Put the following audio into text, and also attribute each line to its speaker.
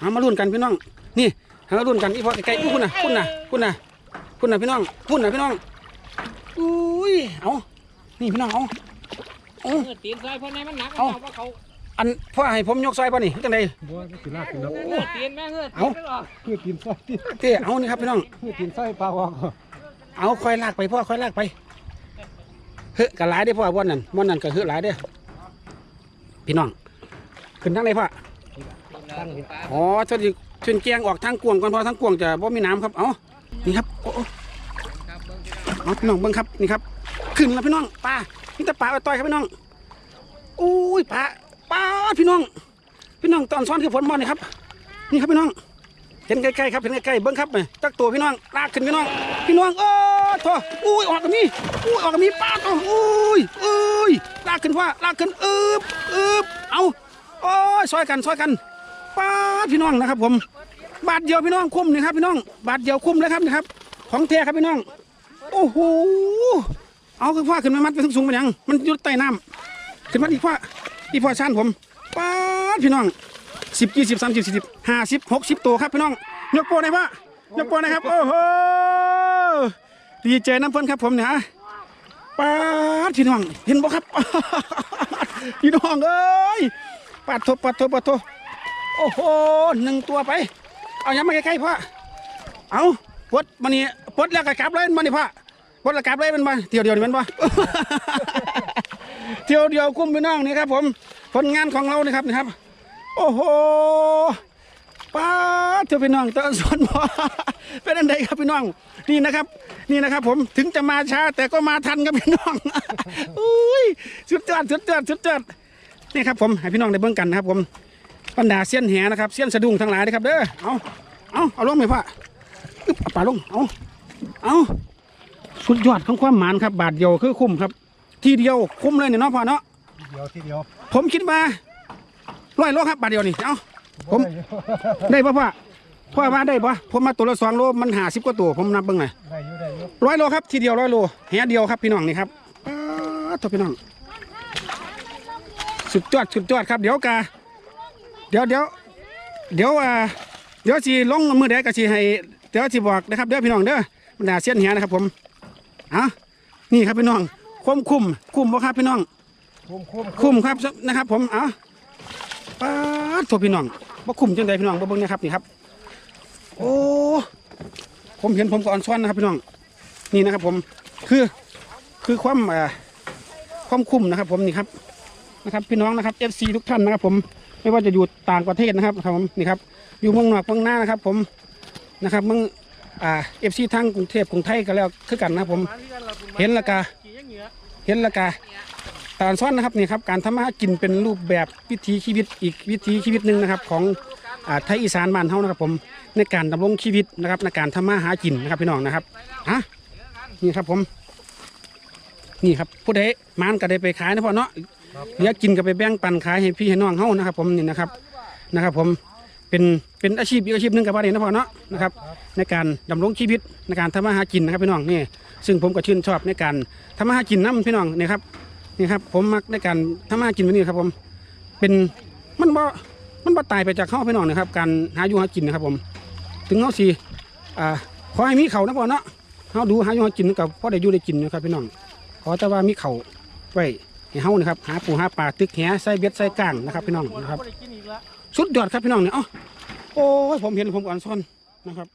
Speaker 1: เอามาลุ้นกันพี่น้อง นี่เอามาลุ้นกันอีพอใกล้ๆอู้คุณน่ะคุณน่ะคุณน่ะคุณน่ะพี่น้องคุณน่ะพี่น้องอุ้ยเอานี่พี่น้องเอาเอา
Speaker 2: เออตีนซอยเพราะในมันหนัก
Speaker 1: เอ้า
Speaker 2: เอาว่าเขา
Speaker 1: อันพ่อให้ผมยกซอยป่ะนี่จังได
Speaker 3: บัวก็สิลากขึ้นแล้ว
Speaker 2: เออตีนแม่เฮ้ย
Speaker 1: เอ้า
Speaker 2: ตีนไม่ออก
Speaker 3: คือตีนไส้ที่
Speaker 1: เต้เอานี่ครับพี่น้อง
Speaker 3: คือตีนไส้ปลาวอก
Speaker 1: เอาค่อยลากไปพ่อค่อยลากไปเฮ้ยกะหลายได้อพ่อวันนั้นวันนั้นก็เฮ้ยหลายเด้อพี่น้องขึ้นทางไหนพ่อ
Speaker 2: ตั้งปลา
Speaker 1: อ๋อถ้าดิชนแกงออกทางกวงก่อนเพอทางกวงจะบ่มีน้ำครับ เอานี่ครับโอ้โอ้
Speaker 2: ครับเอา
Speaker 1: พี่น้องเบิ่งครับนี่ครับขึ้นแล้วพี่น้องปลานี่แต่ปลาเอาต่อยครับพี่น้องอุ้ยปลาปลาพี่น้อง พี่น้องตอนซ้อนคือฝนมอนี่ครับ นี่ครับพี่น้อง เห็นใกล้ๆครับเห็นใกล้ๆเบิ่งครับนี่จักตัวพี่น้องลากขึ้นพี่น้อง พี่น้องโอ้โถอุ้ยออกกับมีอุ้ยออกกับมีปลาตัวอุ้ยอุ้ยลากขึ้นว่าลากขึ้นอึบอึบเอาโอ้ยซอยกันซอยกัน ปลาพี่น้องนะครับ ผม บาทเดียวพี่น้องคุ้มนี่ครับ พี่น้อง บาทเดียวคุ้มเลยครับนี่ครับ ของแท้ครับพี่น้อง โอ้โหเอาคือพ่อขึ้นมามัดไปสูงๆไปยังมันอยุดใต้น้ำขึ้นมาอีกพ่ออีกพ่อชานผมป้าพี่น้องสิบยี่สิบสามสิบสี่สิบห้าสิบหกสิบตัวครับพี่น้องยกโปรหน่อยพ่อยกโปรนะครับ โอ้โหดีใจน้ำเพิ่นครับผมเนี่ยป้าดพี่น้องเห็นบ่ครับพี่น้องเอ้ยปัดโทปัดโทปัดโท โอ้โหหนึ่งตัวไป เอายังมาใกล้ๆพ่อเอาปดมันนี่ปดแล้วก็กลับเลยมันนี่พ่อปดแล้วกลับเลยมันมาเที่ยวเดียวนี่มันบ่เที่ยวเดียวคุ้มพี่น้องนี่ครับ ผมผลงานของเรานี่ครับนี่ครับ โอ้โหป้าเที่ยวพี่น้องตอนสวนบ่อเป็นอันใดครับพี่น้อง นี่นะครับ นี่นะครับ ผมถึงจะมาช้าแต่ก็มาทันครับพี่น้องอุ้ยสุดยอดสุดยอดสุดยอดนี่ครับผมให้พี่น้องได้เบิ่งกันนะครับ ผม บรรดาเสี้ยนแหนะครับเสี้ยนสะดุ้งทั้งหลายนะครับเด้อเอาเอาเอาลงไหมพ่ออึ๊บเอาปลาลงเอาเอาสุดยอดของความหมานครับ บาทเดียวคือคุ้มครับ ทีเดียวคุ้มเลยเนี่ยเนาะพ่อเนาะ
Speaker 3: เดียวทีเดียว
Speaker 1: ผมคิดมาร้อยโลครับบาทเดียวนี่เอาผมได้ปะพ่อพ่อมาได้ปะผมมาตัวละสองโลมันหาสิบกว่าตัวผมนับเบิ่งหน่อย
Speaker 3: ได้อยู่ได้อยู่
Speaker 1: ร้อยโลครับทีเดียวร้อยโลแหเดียวครับพี่น้องนี่ครับป๊าดตัวพี่น้องสุดยอดสุดยอดครับเดี๋ยวกา เดี๋ยวเดี๋ยวเดี๋ยวอ่าเดี๋ยวสิลงมือใดก็สิให้เดี๋ยวสิบอกนะครับเด้อพี่น้องเด้อบรรดาเสี้ยนเหียนะครับผมอะนี่ครับพี่น้องคุ้มคุ้มคุ้มบ่ครับพี่น้อง
Speaker 3: คุ้มคุ้ม
Speaker 1: คุ้มครับนะครับ ผมเอะป้าดโทพี่น้องบ่คุ้มจังใดพี่น้องบ่เบิ่งนะครับนี่ครับ โอ้ผมเห็นผมก็อ่อนซ้อนนะครับพี่น้องนี่นะครับ ผมคือคือความอ่าความคุ้มนะครับ ผมนี่ครับนะครับ พี่น้องนะครับ FC ทุกท่านนะครับ ผม ไม่ว่าจะอยู่ต่างประเทศนะครับครับผมนี่ครับอยู่เมืองนอกเมืองหน้านะครับ ผมนะครับเมืองอ่า FC ทางกรุงเทพกรุงไทยก็แล้วคือกันนะครับผม เห็นละกา
Speaker 2: เห็
Speaker 1: นละกาตาลซ้อนนะครับนี่ครับการทำมาหากินเป็นรูปแบบวิถีชีวิตอีกวิถีชีวิตหนึ่งนะครับของอ่าไทยอีสานบ้านเฮานะครับผมในการดำรงชีวิตนะครับในการทำมาหากินนะครับพี่น้องนะครับอะนี่ครับผม นี่ครับผู้ใดมานก็ได้ไปขายนะพ่อเนาะ เหลือกินก็ไปแบ่งปันขายให้พี่ให้น้องเฮานะครับ ผมนี่นะครับนะครับ ผมเป็นเป็นอาชีพอีกอาชีพหนึ่งกับว่านี้นะพ่อเนาะนะครับในการดำรงชีวิตในการทำมาหากินนะครับพี่น้องนี่ซึ่งผมก็ชื่นชอบในการทำมาหากินน้ำพี่น้องนี่ครับนี่ครับผมมักในการทำมาหากินแบบนี้ครับผมเป็นมันบ่มันบ่ตายไปจากเขาพี่น้องนะครับ การหาอยู่หากินนะครับผม ถึงเขาสิอ่าขอให้มีเขานะพ่อเนาะเขาดูหาอยู่หากินกับพ่อได้อยู่ได้กินนะครับพี่น้องขอแต่ว่ามีเขาไว้ ให้เฮานะครับหาปูหาปลาตึกแหใส่เบ็ดใส่ก้างนะครับพี่น้องนะครับ
Speaker 2: บ่ได้กินอีกแล้ว
Speaker 1: สุดยอดครับพี่น้องเนี่ยอ๋อโอ้ยผมเห็นผมอ่อนซ่อนนะครับ